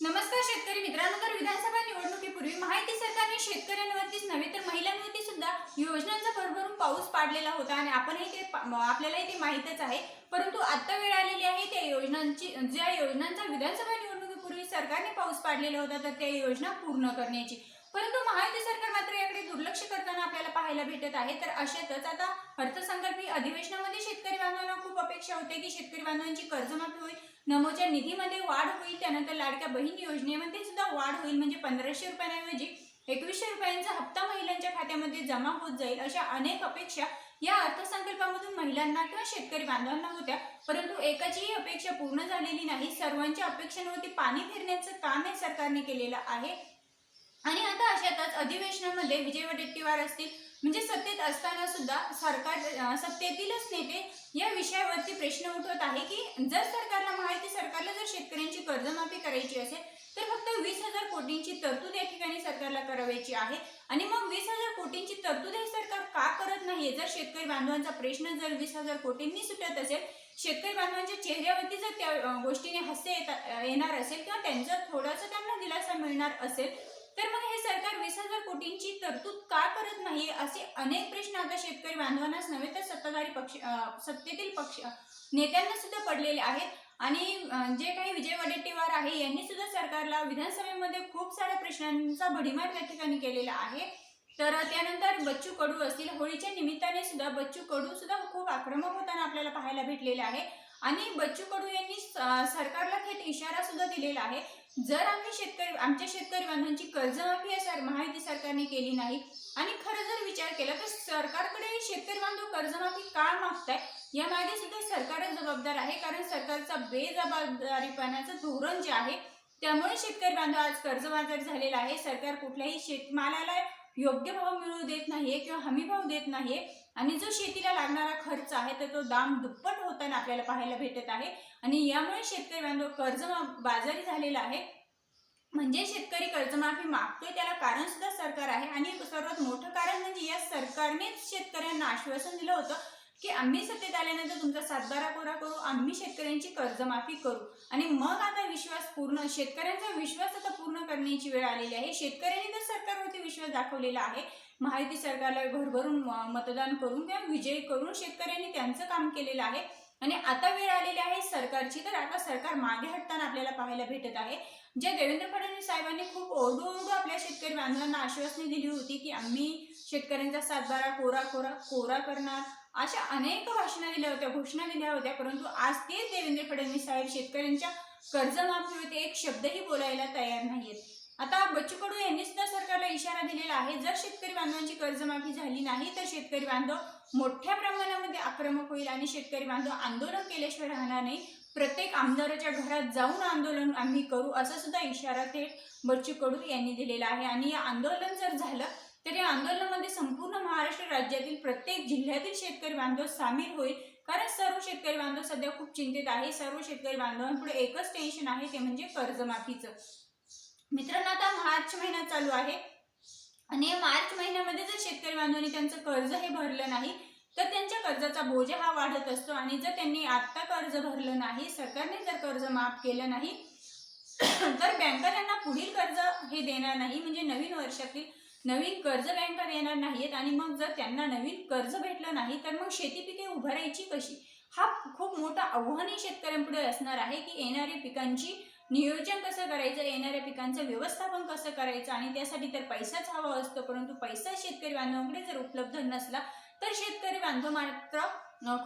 नमस्कार शेतकरी मित्रांनो तर विधानसभा निवडणुकीपूर्वी माहिती सरकारने शेतकऱ्यांवरतीच नव्हे तर महिलांवरती सुद्धा योजनांचा भरभरून पाऊस पाडलेला होता आणि आपणही ते आपल्यालाही ते माहीतच आहे. परंतु आता वेळ आलेली आहे त्या योजनांची ज्या योजनांचा विधानसभा निवडणुकीपूर्वी सरकारने पाऊस पाडलेला होता तर त्या योजना पूर्ण करण्याची. परंतु महायुती सरकार मात्र याकडे दुर्लक्ष करताना आपल्याला पाहायला भेटत आहे. तर अशातच आता अर्थसंकल्पीय अधिवेशनामध्ये शेतकरी बांधवांना खूप अपेक्षा होते की शेतकरी बांधवांची कर्जमाफी होईल नमोच्या निधीमध्ये वाढ होईल त्यानंतर लाडक्या बहीण योजनेमध्ये सुद्धा वाढ होईल म्हणजे पंधराशे रुपयांऐवजी एकवीसशे रुपयांचा हप्ता महिलांच्या खात्यामध्ये जमा होत जाईल अशा अनेक अपेक्षा या अर्थसंकल्पामधून महिलांना किंवा शेतकरी बांधवांना होत्या. परंतु एकाचीही अपेक्षा पूर्ण झालेली नाही. सर्वांच्या अपेक्षांवरती पाणी फिरण्याचं काम हे सरकारने केलेलं आहे. आणि आता अशातच अधिवेशनामध्ये विजय वडेट्टीवार असतील म्हणजे सत्तेत असताना सुद्धा सरकार सत्तेतीलच नेते या विषयावरती प्रश्न उठवत आहे की जर सरकारला माहिती सरकारला जर शेतकऱ्यांची कर्जमाफी करायची असेल तर फक्त वीस हजार कोटींची तरतूद या ठिकाणी सरकारला करावायची आहे. आणि मग वीस हजार कोटींची तरतूद हे सरकार का करत नाहीये? जर शेतकरी बांधवांचा प्रश्न जर वीस हजार कोटींनी सुटत असेल शेतकरी बांधवांच्या चेहऱ्यावरती जर त्या गोष्टीने हास्य येणार असेल किंवा त्यांचं थोडासा त्यांना दिलासा मिळणार असेल हे सरकार वीस हजार कोटींची तरतूद का करत नाही असे अनेक प्रश्न आता शेतकरी बांधवांनाच नव्हे तर सत्ताधारी पक्ष सत्तेतील पक्ष नेत्यांना सुद्धा पडलेले आहेत. आणि जे काही विजय वडेट्टीवार आहे यांनी सुद्धा सरकारला विधानसभेमध्ये खूप साऱ्या प्रश्नांचा भडीमार त्या ठिकाणी केलेला आहे. तर त्यानंतर बच्चू कडू असतील होळीच्या निमित्ताने सुद्धा बच्चू कडू सुद्धा खूप आक्रमक होताना आपल्याला पाहायला भेटलेले आहे. आणि बच्चू कडू यांनी सरकारला थेट इशारा सुद्धा दिलेला आहे. जर आम्ही शेतकरी आमच्या शेतकरी बांधवांची कर्जमाफी या सर महायुती सरकारने केली नाही आणि खरं जर विचार केला तर सरकारकडे शेतकरी बांधव कर्जमाफी का मागताय? यामागे सुद्धा सरकारच जबाबदार आहे कारण सरकारचा बेजबाबदारीपणाचं धोरण जे आहे त्यामुळे शेतकरी बांधव आज कर्जबाजार झालेला आहे. सरकार कुठल्याही शेतमालाला योग्य भाव मिळवू देत नाहीये किंवा हमी भाव देत नाहीये आणि जो शेतीला लागणारा खर्च आहे तर तो दाम दुप्पट होताना आपल्याला पाहायला भेटत आहे. आणि यामुळे शेतकरी बांधव कर्ज बाजारी झालेला आहे. म्हणजे शेतकरी कर्जमाफी मागतोय त्याला कारण सुद्धा सरकार आहे. आणि सर्वात मोठं कारण म्हणजे या सरकारनेच शेतकऱ्यांना आश्वासन दिलं होतं. की आम्ही सत्तेत आल्यानंतर तुमचा सातबारा कोरा करू आम्ही शेतकऱ्यांची कर्जमाफी करू. आणि मग आता विश्वास पूर्ण शेतकऱ्यांचा विश्वास आता पूर्ण करण्याची वेळ आलेली आहे. शेतकऱ्यांनी तर सरकारवरती विश्वास दाखवलेला आहे. महायुती सरकारला भरभरून म- मतदान करून किंवा विजयी करून शेतकऱ्यांनी त्यांचं काम केलेलं आहे. आणि आता वेळ आलेली आहे सरकारची. तर आता सरकार मागे हटताना आपल्याला पाहायला भेटत आहे. जे देवेंद्र फडणवीस साहेबांनी खूप ओरडू ओरडू आपल्या शेतकरी बांधवांना आश्वासने दिली होती की आम्ही शेतकऱ्यांचा सातबारा कोरा कोरा कोरा करणार. अशा अनेक भाषणा दिल्या होत्या घोषणा दिल्या होत्या. परंतु आज तेच देवेंद्र फडणवीस साहेब शेतकऱ्यांच्या कर्जमाफीवरती एक शब्दही बोलायला तयार नाहीयेत. आता बच्चू कडू यांनी सुद्धा सरकारला इशारा दिलेला आहे. जर शेतकरी बांधवांची कर्जमाफी झाली नाही तर शेतकरी बांधव मोठ्या प्रमाणामध्ये आक्रमक होईल आणि शेतकरी बांधव आंदोलन केल्याशिवाय राहणार नाही. प्रत्येक आमदाराच्या घरात जाऊन आंदोलन आम्ही करू असा सुद्धा इशारा थेट बच्चू कडू यांनी दिलेला आहे. आणि या आंदोलन जर झालं तर या आंदोलनामध्ये संपूर्ण महाराष्ट्र राज्यातील प्रत्येक जिल्ह्यातील शेतकरी बांधव सामील होईल. कारण सर्व शेतकरी बांधव सध्या खूप चिंतित आहे. सर्व शेतकरी बांधवांपुढे एकच टेन्शन आहे ते म्हणजे कर्जमाफीचं. मित्रांनो आता मार्च महिना चालू आहे. आणि मार्च महिन्यामध्ये जर शेतकरी बांधवांनी त्यांचं कर्ज हे भरलं नाही तर त्यांच्या कर्जाचा बोजा हा वाढत असतो. आणि जर त्यांनी आत्ता कर्ज भरलं नाही सरकारने जर कर्ज माफ केलं नाही तर बँका त्यांना पुढील कर्ज हे देणार नाही. म्हणजे नवीन वर्षातील नवीन कर्ज बँका देणार नाहीत आणि मग जर त्यांना नवीन कर्ज भेटलं नाही तर मग शेती पिके उभारायची कशी? हा खूप मोठा आव्हानही शेतकऱ्यांपुढे असणार आहे की येणाऱ्या पिकांची नियोजन कसं करायचं? येणाऱ्या पिकांचं व्यवस्थापन कसं करायचं? आणि त्यासाठी तर पैसाच हवा असतो परंतु पैसा शेतकरी बांधवांकडे जर उपलब्ध नसला तर शेतकरी बांधव मात्र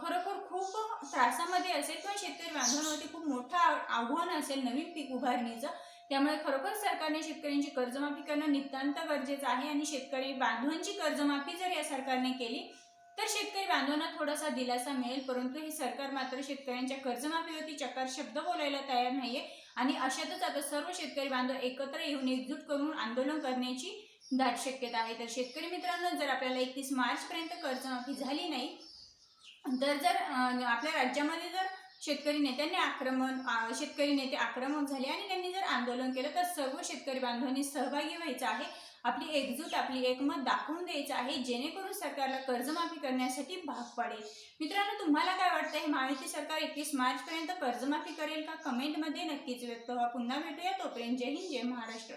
खरोखर खूप त्रासामध्ये असेल किंवा शेतकरी बांधवांवरती खूप मोठं आव- आव्हान असेल नवीन पीक उभारणीचं. त्यामुळे खरोखर सरकारने शेतकऱ्यांची कर्जमाफी करणं नितांत गरजेचं आहे आणि शेतकरी बांधवांची कर्जमाफी जर या सरकारने केली तर शेतकरी बांधवांना थोडासा दिलासा मिळेल परंतु हे सरकार मात्र शेतकऱ्यांच्या कर्जमाफीवरती चकार शब्द बोलायला तयार नाहीये. आणि अशातच आता सर्व शेतकरी बांधव एकत्र येऊन एकजूट करून आंदोलन करण्याची दाट शक्यता आहे. तर शेतकरी मित्रांनो जर आपल्याला एकतीस मार्च पर्यंत कर्जमाफी झाली नाही तर जर आपल्या राज्यामध्ये जर शेतकरी नेत्यांनी आक्रमण शेतकरी नेते आक्रमक झाले आणि त्यांनी जर आंदोलन केलं तर सर्व शेतकरी बांधवांनी सहभागी व्हायचं आहे. आपली एकजूट आपली एकमत दाखवून द्यायचं आहे जेणेकरून सरकारला कर्जमाफी करण्यासाठी भाग पाडेल. मित्रांनो तुम्हाला काय वाटतं? हे महायुती सरकार एकवीस मार्च पर्यंत कर्जमाफी करेल का? कमेंटमध्ये नक्कीच व्यक्त व्हा. पुन्हा भेटूया तोपर्यंत. जय हिंद जय महाराष्ट्र.